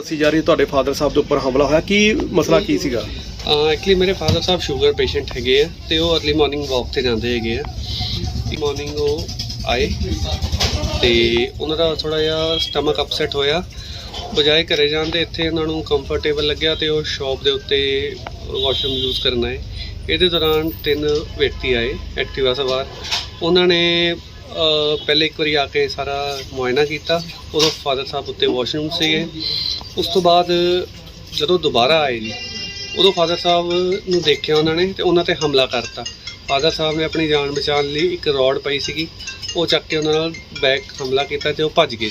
ਦੱਸੀ ਜਾ ਰਹੀ ਤੁਹਾਡੇ ਫਾਦਰ ਸਾਹਿਬ ਦੇ ਉੱਪਰ ਹਮਲਾ ਹੋਇਆ। ਕੀ ਮਸਲਾ ਕੀ ਸੀਗਾ? ਐਕਚੁਅਲੀ ਮੇਰੇ ਫਾਦਰ ਸਾਹਿਬ ਸ਼ੂਗਰ ਪੇਸ਼ੈਂਟ ਹੈਗੇ ਆ ਤੇ ਉਹ ਅਰਲੀ ਮਾਰਨਿੰਗ ਵਾਕ ਤੇ ਜਾਂਦੇ ਹੈਗੇ ਆ। ਮਾਰਨਿੰਗ ਉਹ ਆਏ ਤੇ ਉਹਨਾਂ ਦਾ ਥੋੜਾ ਜਿਹਾ ਸਟਮਕ ਅਪਸੈਟ ਹੋਇਆ। ਬਜਾਏ ਘਰੇ ਜਾਣ ਦੇ ਇੱਥੇ ਉਹਨਾਂ ਨੂੰ ਕੰਫਰਟੇਬਲ ਲੱਗਿਆ ਤੇ ਉਹ ਸ਼ਾਪ ਦੇ ਉੱਤੇ ਵਾਸ਼ਰੂਮ ਯੂਜ਼ ਕਰਨਾ ਹੈ ਇਹਦੇ ਦੌਰਾਨ ਤਿੰਨ ਵਿਅਕਤੀ ਆਏ ਐਕਟਿਵਾ ਸਵਾਰ। ਉਹਨਾਂ ਨੇ ਪਹਿਲੇ ਇੱਕ ਵਾਰੀ ਆ ਕੇ ਸਾਰਾ ਮੁਆਇਨਾ ਕੀਤਾ। ਉਦੋਂ ਫਾਦਰ ਸਾਹਿਬ ਉੱਤੇ ਵਾਸ਼ਰੂਮ ਸੀਗੇ। ਉਸ ਤੋਂ ਬਾਅਦ ਜਦੋਂ ਦੁਬਾਰਾ ਆਏ ਜੀ ਉਦੋਂ ਫਾਦਰ ਸਾਹਿਬ ਨੂੰ ਦੇਖਿਆ ਉਹਨਾਂ ਨੇ ਤੇ ਉਹਨਾਂ ਤੇ ਹਮਲਾ ਕਰਤਾ। ਫਾਦਰ ਸਾਹਿਬ ਨੇ ਆਪਣੀ ਜਾਨ ਬਚਾਉਣ ਲਈ ਇੱਕ ਰੋਡ ਪਈ ਸੀਗੀ। ਉਹ ਚੱਕ ਕੇ ਉਹਨਾਂ ਨਾਲ ਬੈਕ ਹਮਲਾ ਕੀਤਾ ਤੇ ਉਹ ਭੱਜ ਗਏ।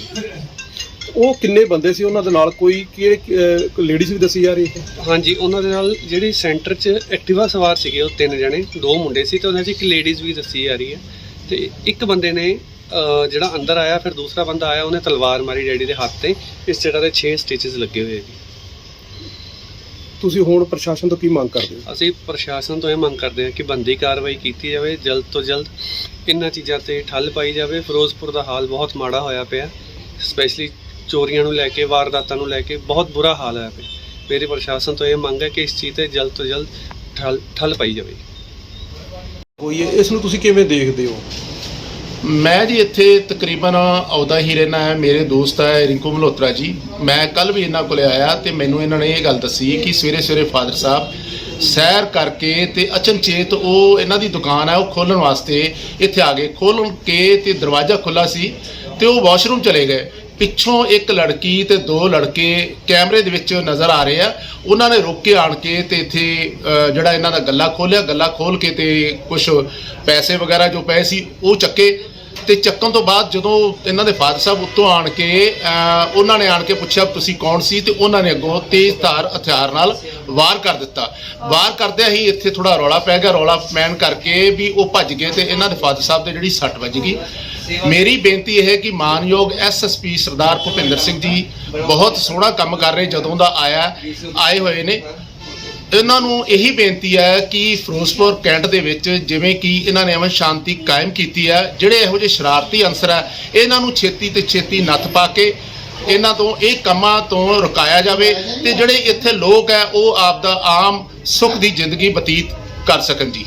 ਉਹ ਕਿੰਨੇ ਬੰਦੇ ਸੀ ਉਹਨਾਂ ਦੇ ਨਾਲ? ਕੋਈ ਕਿਹੜੇ ਲੇਡੀਜ਼ ਵੀ ਦੱਸੀ ਜਾ ਰਹੀ ਹੈ? ਹਾਂਜੀ ਉਹਨਾਂ ਦੇ ਨਾਲ ਜਿਹੜੀ ਸੈਂਟਰ 'ਚ ਐਕਟਿਵਾ ਸਵਾਰ ਸੀਗੇ ਉਹ ਤਿੰਨ ਜਣੇ ਦੋ ਮੁੰਡੇ ਸੀ ਤੇ ਉਹਨਾਂ 'ਚ ਇੱਕ ਲੇਡੀਜ਼ ਵੀ ਦੱਸੀ ਜਾ ਰਹੀ ਹੈ। ਤੇ ਇੱਕ ਬੰਦੇ ਨੇ ਜਿਹੜਾ ਅੰਦਰ ਆਇਆ ਫਿਰ ਦੂਸਰਾ ਬੰਦਾ ਆਇਆ ਉਹਨੇ ਤਲਵਾਰ ਮਾਰੀ ਡੈਡੀ ਦੇ ਹੱਥ ਤੇ। ਇਸ ਜਗ੍ਹਾ ਤੇ 6 ਸਟਿਚਸ ਲੱਗੇ ਹੋਏ ਜੀ ਤੁਸੀਂ ਹੁਣ ਪ੍ਰਸ਼ਾਸਨ ਤੋਂ ਕੀ ਮੰਗ ਕਰਦੇ ਹੋ? ਅਸੀਂ ਪ੍ਰਸ਼ਾਸਨ ਤੋਂ ਇਹ ਮੰਗ ਕਰਦੇ ਹਾਂ ਕਿ ਬੰਦੀ ਕਾਰਵਾਈ ਕੀਤੀ ਜਾਵੇ ਜਲਦ ਤੋਂ ਜਲਦ ਇਹਨਾਂ ਚੀਜ਼ਾਂ ਤੇ ਠੱਲ ਪਾਈ ਜਾਵੇ। ਫਿਰੋਜ਼ਪੁਰ ਦਾ ਹਾਲ ਬਹੁਤ ਮਾੜਾ ਹੋਇਆ ਪਿਆ ਸਪੈਸ਼ਲੀ ਚੋਰੀਆਂ ਨੂੰ ਲੈ ਕੇ ਵਾਰਦਾਤਾਂ ਨੂੰ ਲੈ ਕੇ ਬਹੁਤ ਬੁਰਾ ਹਾਲ ਹੋਇਆ ਪਿਆ। ਮੇਰੀ ਪ੍ਰਸ਼ਾਸਨ ਤੋਂ ਇਹ ਮੰਗ ਹੈ ਕਿ ਇਸ ਚੀਜ਼ ਤੇ ਜਲਦ ਤੋਂ ਜਲਦ ਠੱਲ ਠੱਲ ਪਾਈ ਜਾਵੇ। ਹੋਈ ਹੈ ਇਸ ਨੂੰ ਤੁਸੀਂ ਕਿਵੇਂ ਦੇਖਦੇ ਹੋ? ਮੈਂ ਜੀ ਇੱਥੇ ਤਕਰੀਬਨ ਆਉਦਾ ਹੀ ਰਹਿਣਾ ਹੈ। ਮੇਰੇ ਦੋਸਤ ਹੈ ਰਿੰਕੂ ਮਲਹੋਤਰਾ ਜੀ। ਮੈਂ ਕੱਲ ਵੀ ਇਹਨਾਂ ਕੋਲੇ ਆਇਆ ਤੇ ਮੈਨੂੰ ਇਹਨਾਂ ਨੇ ਇਹ ਗੱਲ ਦੱਸੀ ਕਿ ਸਵੇਰੇ ਸਵੇਰੇ ਫਾਦਰ ਸਾਹਿਬ ਸੈਰ ਕਰਕੇ ਤੇ ਅਚਨਚੇਤ ਉਹ ਇਹਨਾਂ ਦੀ ਦੁਕਾਨ ਹੈ, ਉਹ ਖੋਲਣ ਵਾਸਤੇ ਇੱਥੇ ਆ ਗਏ। ਖੋਲਣ ਕੇ ਤੇ ਦਰਵਾਜ਼ਾ ਖੁੱਲਾ ਸੀ ਤੇ ਉਹ ਵਾਸ਼ਰੂਮ ਚਲੇ ਗਏ। ਪਿੱਛੋਂ ਇੱਕ ਲੜਕੀ ਤੇ ਦੋ ਲੜਕੇ ਕੈਮਰੇ ਦੇ ਵਿੱਚ ਨਜ਼ਰ ਆ ਰਹੇ ਆ। ਉਹਨਾਂ ਨੇ ਰੁਕ ਕੇ ਆਣ ਕੇ ਤੇ ਇੱਥੇ ਜਿਹੜਾ ਇਹਨਾਂ ਦਾ ਗੱਲਾ ਖੋਲਿਆ ਗੱਲਾ ਖੋਲ ਕੇ ਤੇ ਕੁਝ ਪੈਸੇ ਵਗੈਰਾ ਜੋ ਪਏ ਸੀ ਉਹ ਚੱਕੇ। ਤੇ ਚੱਕਣ ਤੋਂ ਬਾਅਦ ਜਦੋਂ ਇਹਨਾਂ ਦੇ ਫਾਦਰ ਸਾਹਿਬ ਉੱਤੋਂ ਆਣ ਕੇ ਅ, ਉਹਨਾਂ ਨੇ ਆਣ ਕੇ ਪੁੱਛਿਆ ਤੁਸੀਂ ਕੌਣ ਸੀ ਤੇ ਉਹਨਾਂ ਨੇ ਅੱਗੋਂ ਤੇਜ਼ ਧਾਰ ਹਥਿਆਰ ਨਾਲ ਵਾਰ ਕਰ ਦਿੱਤਾ। ਵਾਰ ਕਰਦਿਆਂ ਹੀ ਇੱਥੇ ਥੋੜਾ ਰੌਲਾ ਪੈ ਗਿਆ। ਰੌਲਾ ਪੈਣ ਕਰਕੇ ਵੀ ਉਹ ਭੱਜ ਗਏ ਤੇ ਇਹਨਾਂ ਦੇ ਫਾਦਰ ਸਾਹਿਬ ਤੇ ਜਿਹੜੀ ਸੱਟ ਵੱਜ ਗਈ। ਮੇਰੀ ਬੇਨਤੀ ਇਹ ਹੈ ਕਿ ਮਾਨਯੋਗ ਐਸਐਸਪੀ ਸਰਦਾਰ ਭੁਪਿੰਦਰ ਸਿੰਘ ਜੀ ਬਹੁਤ ਸੋਹਣਾ ਕੰਮ ਕਰ ਰਹੇ ਜਦੋਂ ਦਾ ਆਇਆ, ਆਏ ਹੋਏ ਨੇ। ਇਹਨਾਂ ਨੂੰ ਇਹੀ ਬੇਨਤੀ ਹੈ ਕਿ ਫਿਰੋਜ਼ਪੁਰ ਕੈਂਟ ਦੇ ਵਿੱਚ ਜਿਵੇਂ ਕਿ ਇਹਨਾਂ ਨੇ ਅਮਨ ਸ਼ਾਂਤੀ ਕਾਇਮ ਕੀਤੀ ਹੈ, ਜਿਹੜੇ ਇਹੋ ਜਿਹੇ ਸ਼ਰਾਰਤੀ ਅੰਸਰ ਹੈ, ਇਹਨਾਂ ਨੂੰ ਛੇਤੀ ਤੇ ਛੇਤੀ ਨੱਥ ਪਾ ਕੇ ਇਹਨਾਂ ਤੋਂ ਇਹ ਕੰਮਾਂ ਤੋਂ ਰੁਕਾਇਆ ਜਾਵੇ ਤੇ ਜਿਹੜੇ ਇੱਥੇ ਲੋਕ ਹੈ, ਉਹ ਆਪ ਦਾ ਆਮ ਸੁੱਖ ਦੀ ਜ਼ਿੰਦਗੀ ਬਤੀਤ ਕਰ ਸਕਣ ਜੀ।